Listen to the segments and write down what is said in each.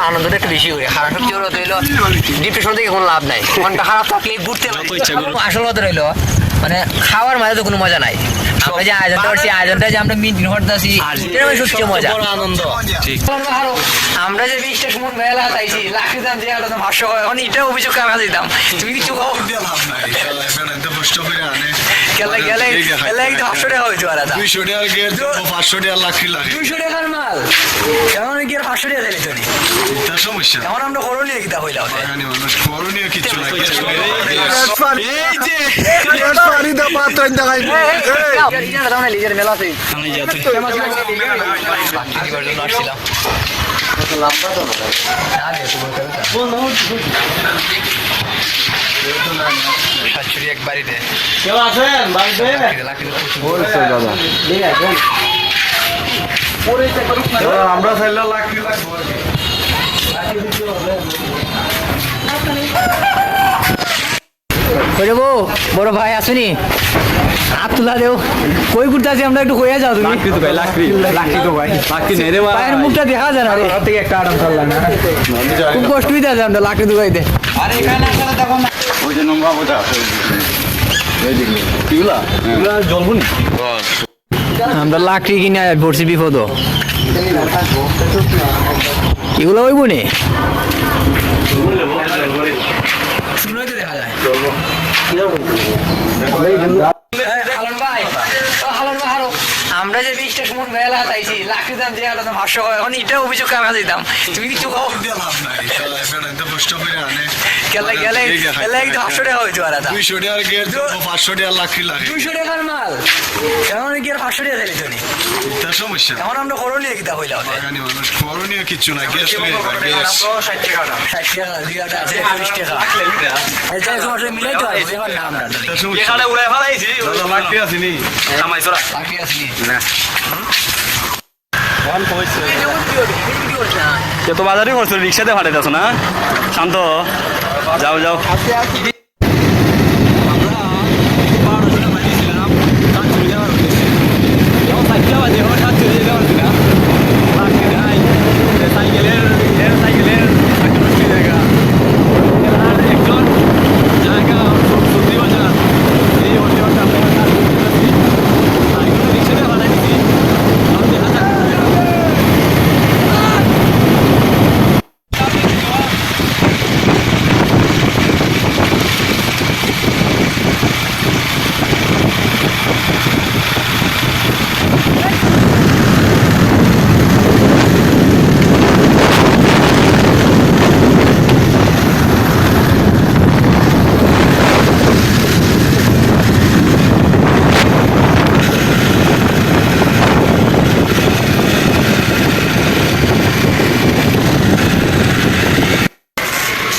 আনন্দটা একটু বেশি করি খারাপ সবচেয়ে বড় হইল ডিপ্রেশন থেকে কোনো লাভ নাই। মনটা খারাপ থাকলে ঘুরতে করো। আসল কথা হইল মানে খাওয়ার মাঝে তো কোনো মজা নাই। আমরা যে আয়োজনটা করছি আয়োজনটা যে আমরা মিটিং করতেছি এটা মানে সবচেয়ে মজা। আনন্দ। আমরা যে বিশটা সময় বেলা তাইছি লাখি দাম যে একটা ভাষ্য এখন এটা অভিযোগ আমি দিতাম। তুমি কিছু খাও গেলে গেলে গেলে একটু ভাষ্য টাকা হইতে তা দুইশো টাকার গেট পাঁচশো টাকার লাখি লাখি। দুইশো টাকার মাল। এমন কি আর পাঁচশো টাকা দিলি তুমি? তার সমস্যা। এমন আমরা করণীয় কিতা হইলাম মানুষ করণীয় কিছু নাই এই যে নিজের মেলা আছে আমি যাতে শাশুড়ি এক বাড়িতে। কেউ আছেন? বাড়িতে? আমরা চাইলে লাখি লাগবো কইরে বউ বড় ভাই আসুনি? হাত তুলা দেও কই ঘুরতে আছি আমরা? একটু কইয়া যাও তুমি। লাকড়ি তো ভাই লাকড়ি লাকড়ি তো ভাই। লাকড়ি নেই রে ভাই। পায়ের মুখটা দেখা যায় না রে। থেকে একটা আরাম চাললা না। খুব কষ্ট হইতে আছে আমরা লাকড়ি দুগাইতে ওই যে নোংরা বোঝা আমরা লাকড়ি কিনে পড়ছি বিপদ এগুলো হইব নি? দেখা যায় হালন ভাই ও হালন ভাই হারো আমরা যে বিশটা সময় বেলা তাইছি লাকড়ি দাম যে একটা ভাষ্য এখন এটা অভিযোগ আমি দিতাম তুমি কিছু করে গেলে গেলে গেলে একটু ভাষ্য টাকা হইতে পারে তা দুইশো টাকার গেট পাঁচশো লাখি লাখি দুইশো টাকার মাল। কি আর পাঁচশো টাকা দিলি তুমি? তার সমস্যা এখন আমরা করণীয় কিতা বাঙালি মানুষ করণীয় কিছু নাই গ্যাস হয়ে যাবে গ্যাস ষাট টাকা দুই টাকা আছে চল্লিশ টাকা। এটা তোমার সাথে মিলাইতে পারব এবার না এখানে উড়াই ফেলাইছি লাখি আসেনি আছি কে তো বাজারই করছ রিক্সাতে ফাটাইতেছ না? শান্ত যাও যাও।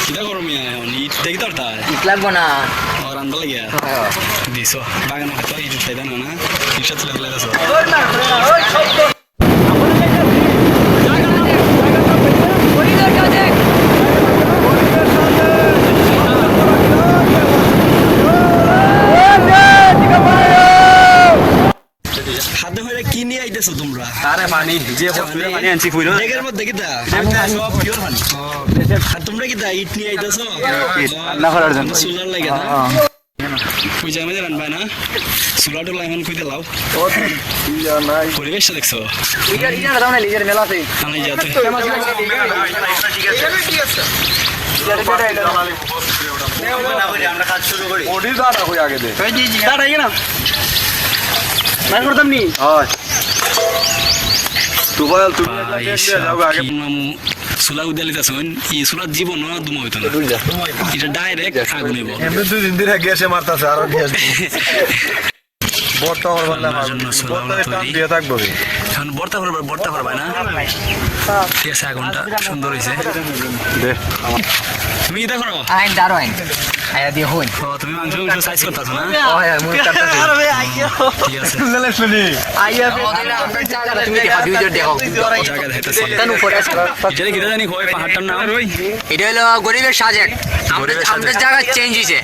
কিটা করো মিয়া ইট দেখি তোর তাই লাগবো না। আর আন্দা লাগিয়া দিছো বাগানে তো ইট তাই না না রিক্সা চলে গেলে দাসো হাতে হইলে কি নিয়ে আইতেছো তোমরা আরে পানি যে বসলে পানি আনছি কইলো ডেকের মধ্যে কিতা সব পিওর পানি আর তোমরা কিতা ইট নিয়ে আইতেছো রান্না করার জন্য। সোলার লাগে না কই যাই রান্না না সোলার টোলা এমন কইতে লাও পরিবেশটা দেখছ নিজের মেলা আছে আমি যাতে আমরা কাজ শুরু করি ওডি দাঁড়া কই আগে দে দাঁড়াই না না করতাম নি তুই যাও সুলা উদালিতা শুন এই সুলার জীবন দুমা হইতো না? এটা ডাইরেক্ট আগুন হইব এমনি দুই দিন ধরে গ্যাসে মারতাছে আর গ্যাস। বর্তা করবার না রান্নার জন্য চুলা বর্তা তৈরি। দিয়ে থাকব এখন বর্তা করবা বর্তা করবা না? ঠিক আছে আগুনটা সুন্দর হইছে। দে। তুমি কি দেখো আইন দাঁড়ো আইন। আয়া দিয়ে হইন। ও তুমি মাংস সাইজ করতেছো না? ও হ্যাঁ মুখ কাটতেছে। ঠিক আছে। আইয়া। তুমি দেখা দুই জন দেখো। কেন উপরে আছে। এটা কি জানি কই পাহাড়টার নাম? এটা হলো গরিবের সাজেক। আমরা জায়গা চেঞ্জ হয়েছে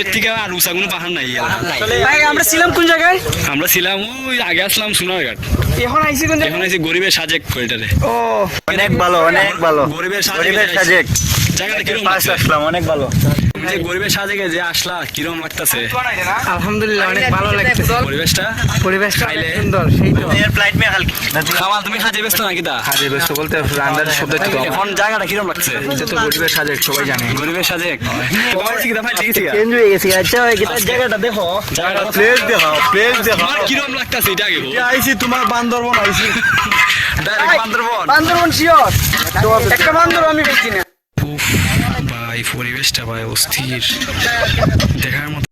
এর থেকে আর কোনো পাহাড় নাই ভাই আমরা ছিলাম কোন জায়গায়? আমরা ছিলাম ওই আগে আসলাম সোনারঘাট। এখন আইছি কোন এখন গরিবের সাজেক কোয়েটারে। ও। অনেক ভালো অনেক ভালো। গরিবের সাজেক জায়গাটা আসলাম অনেক ভালো। যে গরিবের সাজেকে যে আসলা কিরম লাগতেছে? আলহামদুলিল্লাহ অনেক ভালো লাগছে পরিবেশটা? পরিবেশটা সুন্দর সেই তো। ফ্লাইট মে হালকি খাওয়া তুমি খাজে ব্যস্ত নাকি দা ব্যস্ত বলতে রান্নার শব্দ একটু কম। এখন জায়গাটা কিরম লাগছে? এটা তো গরিবের সাজে সবাই জানে। গরিবের সাজেক। চেঞ্জ হয়ে গেছে আচ্ছা ওই জায়গাটা দেখো। জায়গাটা প্লেস দেখাও প্লেস তোমার কিরম লাগতেছে এটা আগে। আইছি তোমার বান্দরবন আইছি। বান্দরবন। বান্দরবন শিওর। একটা বান্দর আমি পেয়েছি না। ভাই পরিবেশটা ভাই অস্থির। দেখার মতো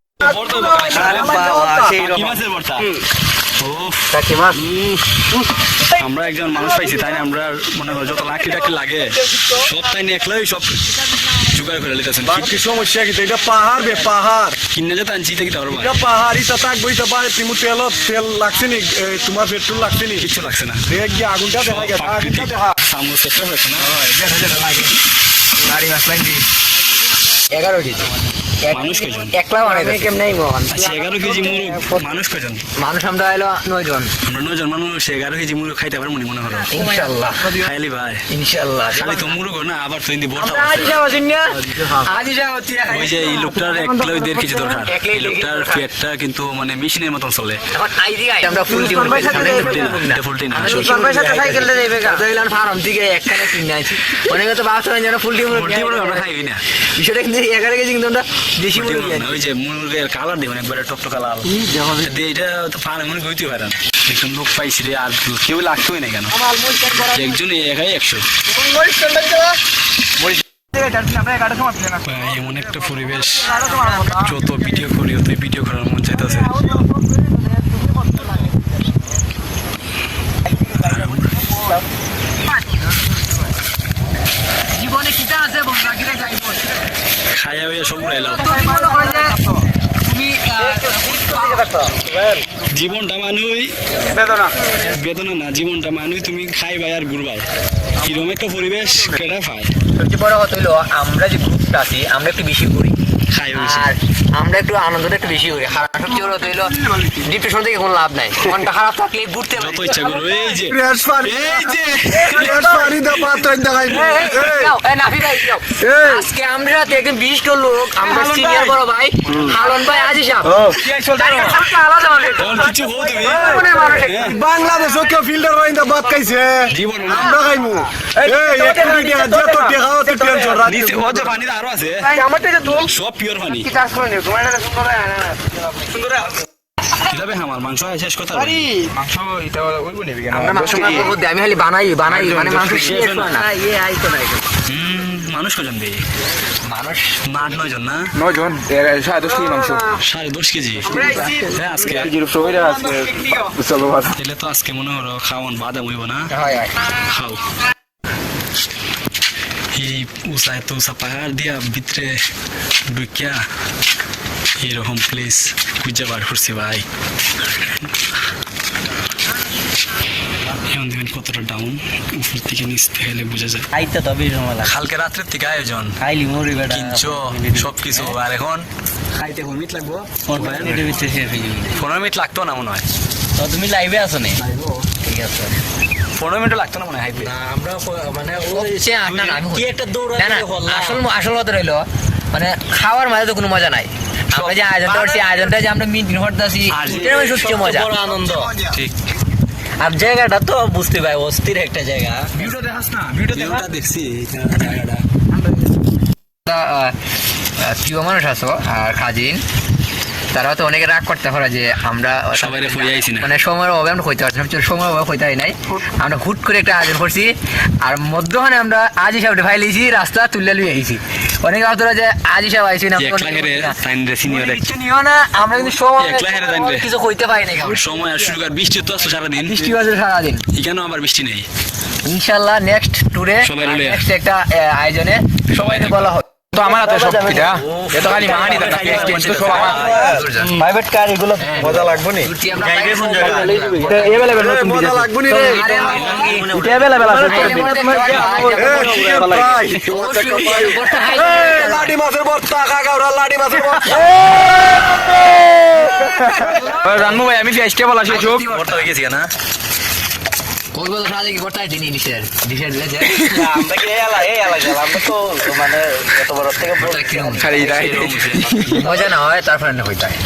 কি আমরা একজন মানুষ পাইছি তাই না? আমরা মনে হয় যত লাকড়ি টাকড়ি লাগে সব তাই নিয়ে একলাই সব জোগাড় করে লিতেছেন কি সমস্যা কি এটা পাহাড় বে পাহাড়। কিনে যেতে আনছি থেকে তার ভাই এটা পাহাড় ইটা থাকব ইটা বাড়ি তুমি তেল তেল লাগছে নি তোমার পেট্রোল লাগছে নি। কিচ্ছু লাগছে না। দেখ গিয়ে আগুনটা দেখা গেছে আগুনটা দেখা। সামনে চেষ্টা হয়েছে না। গাড়ি আসলাম কি এগারো কেজি মানুষ কয়জন একলা অনেক কেমন মোহন আচ্ছা এগারো কেজি মুরগ মানুষ কয়জন মানুষ আমরা এলো নয় জন। আমরা নজন মানুষ এগারো কেজি মুরগ খাইতে পারব নি মনে করো। ইনশাল্লাহ খাইলি ভাই। ইনশাল্লাহ খালি তো মুরগ না আবার তো ইন্দি আজ যাব শুনিয়া আজ যাব ওই যে এই লোকটার এক কিলো দেড় কেজি দরকার। এই লোকটার পেটটা কিন্তু মানে মেশিনের মতন চলে। আমরা ফুল টিম গা। ফার্ম থেকে একখানে কিনে আছি অনেকে তো ভাবছ যেন ফুল টিম আমরা খাইবি না। বিষয়টা কিন্তু এগারো কেজি কিন্তু আমরা দেশি মুরগি ওই যে মুরগের কালার দেখুন একবারে টকটকা লাল। দিয়ে এটা তো ফার্মে মনে করতে পারে না। একজন লোক পাইছি রে আর কেউ লাগতোই না কেন? একজন একাই একশো। এমন একটা পরিবেশ। যত ভিডিও করি অত ভিডিও করার মন চাইতেছে জীবনে কিটা আছে বন্ধুরা কিটা যাইব খাইয়া হইয়া সব এলাম জীবনটা মানুই বেদনা। বেদনা না জীবনটা মানুই তুমি খাইবাই আর ঘুরবাই। কিরম একটা পরিবেশ কেটা পায়? সবচেয়ে বড় কথা হইল আমরা যে গ্রুপটা আছি আমরা একটু বেশি করি খাই আর আমরা একটু আনন্দটা একটু বেশি করি। হইল ডিপ্রেশন থেকে কোনো লাভ নাই। মনটা খারাপ থাকলে ঘুরতে যত ইচ্ছা করো এই যে। রেস পানি এই যে। রেস পানি দা পাত্র দেখাই আজকে আমরা তো একদম বিশিষ্ট লোক আমরা সিনিয়র বড় ভাই হালন ভাই আজি সাহেব। আলাদা মানুষ কিছু হো তুমি মনের মানুষ হ্যাঁ। বাংলাদেশও কেউ ফিল্ডার বাদ খাইছে। আমরা খাইমু। এই একটু মিডিয়া যত দেখাও তো টেনশন রাখি নিচে ও পানি আরও আছে। আমার থেকে সব পিওর পানি কি চাষ করে নিও তোমার এটা সুন্দর কীভাবে আমার মাংস হয় শেষ কথা মাংস এটা ওইব নিবি কেন আমরা মাংস মাংস মধ্যে আমি খালি বানাই বানাই মানে মাংস শেষ হয় না। আইতো না মানুষ কজন মানুষ। আট নয় জন না? নয় জন সাড়ে দশ কেজি মাংস। সাড়ে দশ কেজি? হ্যাঁ আজকে কেজির সবাই আছে চলো বাস তাহলে তো আজকে মনে হলো খাওয়ান বাদাম হইব না? হয় হয়। খাও। এই এত উষা পাহাড় দিয়া ভিতরে ঢুকিয়া এরকম প্লেস খুঁজে বার করছি ভাই। এখন কতটা ডাউন উপর থেকে নিচ থেকে বোঝা যায়। আইতো তবে কালকে রাত্রের থেকে আয়োজন। খাইলি মরি বেটা কিনছো সবকিছু। আর এখন? খাইতে পনেরো মিনিট লাগবো। হয়ে পনেরো মিনিট লাগতো না মনে হয়? তো তুমি লাইভে আছো নি? ঠিক আছে। পনেরো মিনিট লাগতো না মনে হয় আমরা মানে কি একটা দৌড় আসল আসল কথা রইল মানে খাওয়ার মাঝে তো কোনো মজা নাই। আমরা যে আয়োজনটা করছি আয়োজনটা যে আমরা মিটিং করতেছি এটার সত্যি মজা। আনন্দ। ঠিক। আর জায়গাটা তো বুঝতে পাই অস্থির একটা জায়গা। ভিডিও দেখাস না ভিডিও দেখছি জায়গাটা। প্রিয় মানুষ আছো আর খাজিন? তারা তো অনেকে রাগ করতে পারে যে আমরা ফুরিয়ে না। মানে সময়ের অভাবে আমরা হইতে পারছি সবচেয়ে সময়ের অভাবে হইতে নাই। আমরা হুট করে একটা আয়োজন করছি আর মধ্যখানে আমরা আজ হিসাবে ভাই লিয়েছি রাস্তা তুলে লুই আইছি। অনেকে ভাবতো যে আজ হিসাবে আইছি না কিচ্ছু নিও না আমরা কিন্তু সময়। কিছু হইতে পারি না সময় আর বৃষ্টি তো সারাদিন। বৃষ্টি বাজে সারাদিন। এখানেও আবার বৃষ্টি নেই। ইনশাল্লাহ নেক্সট ট্যুরে নেক্সট একটা আয়োজনে সবাই বলা হয় তো আমার হাতে সব পিঠা এত খালি মাহানি দাদা পেঁয়াজ তো সব আমার প্রাইভেট কার এগুলো মজা লাগবে নি। এভেলেবেল নতুন মজা লাগবে নি রে এটা এভেলেবেল আছে লাডি মাছের ভর্তা কাকা ওরা লাডি মাছের ভর্তা রানমু ভাই আমি কেবল আসি চোখ বড়টা হয়ে গেছি না বল সাজে কি গোটা দিনি ডিশের ডিশের দিলে আমরা কি এই এলাকা এই এলাকা আমরা তো মানে এত বড় থেকে বড় খালি রাই মজা না হয় তারপরে না হইতায়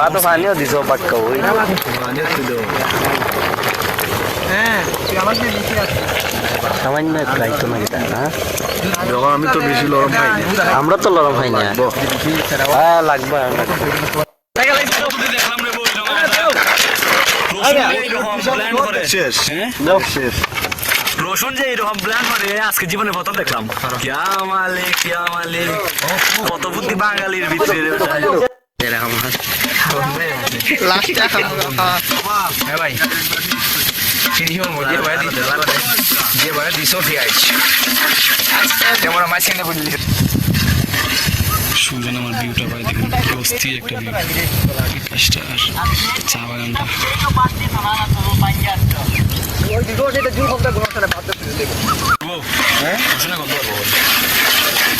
বাতো পানিও দিছো বাক্কা ওই সামান্য না এটা না যখন আমি তো বেশি লরম খাই আমরা তো লরম খাই না হ্যাঁ লাগবে শেষ? শেষ। রসুন যে এরকম প্ল্যান করে আজকে জীবনে প্রথম দেখলাম। কিয়া মালে কিয়া মালে কত বুদ্ধি বাঙালির ভিতরে। হ্যাঁ। ভাই। চিনি হল ভাই দিতে যে ভাই দিছো পেঁয়াজ যেমন আমার সিনে বুঝলি সুজন আমার ভিউটা ভাই দেখুন। কি অস্থির একটা ভিউ চা বাগানটা। ও, হ্যাঁ? রসুনের গন্ধ পাবো বল।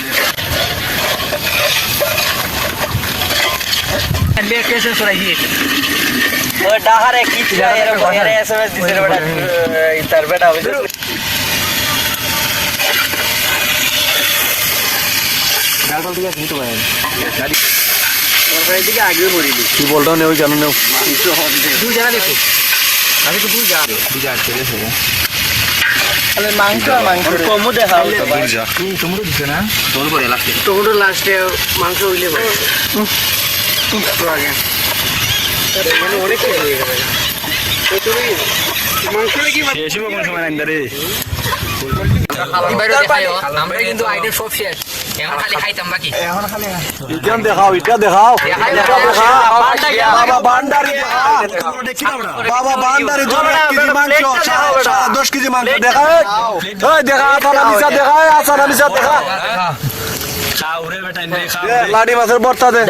লে কেসে সরাইছি ওই ডাহারে কি ছিল এরকম এর এসএমএস দিছিল বেটা ইতার বেটা বুঝছিস কি বলতো নেও জানো নেও দুই জায়গা দেখো। মাংস মাংস কমু দেখা টমেটো দিছে না? তোর করে লাস্টে টমেটো লাস্টে মাংস হইলে কোন সময় রে আমরা কিন্তু আইটেম সব শেষ। এখন খালি খাইতাম বাকি। ইটা দেখাও ইটা দেখাও। দেখাই ইটা দেখাও। বাবা বান্ডারি বান্ডারি দশ কেজি মাংস। দেখা দেখা আসানা মিশা দেখা আসানা মিশা দেখা খাও রে বেটা ইন্দে খাও লাডি মাছের বর্তা দে।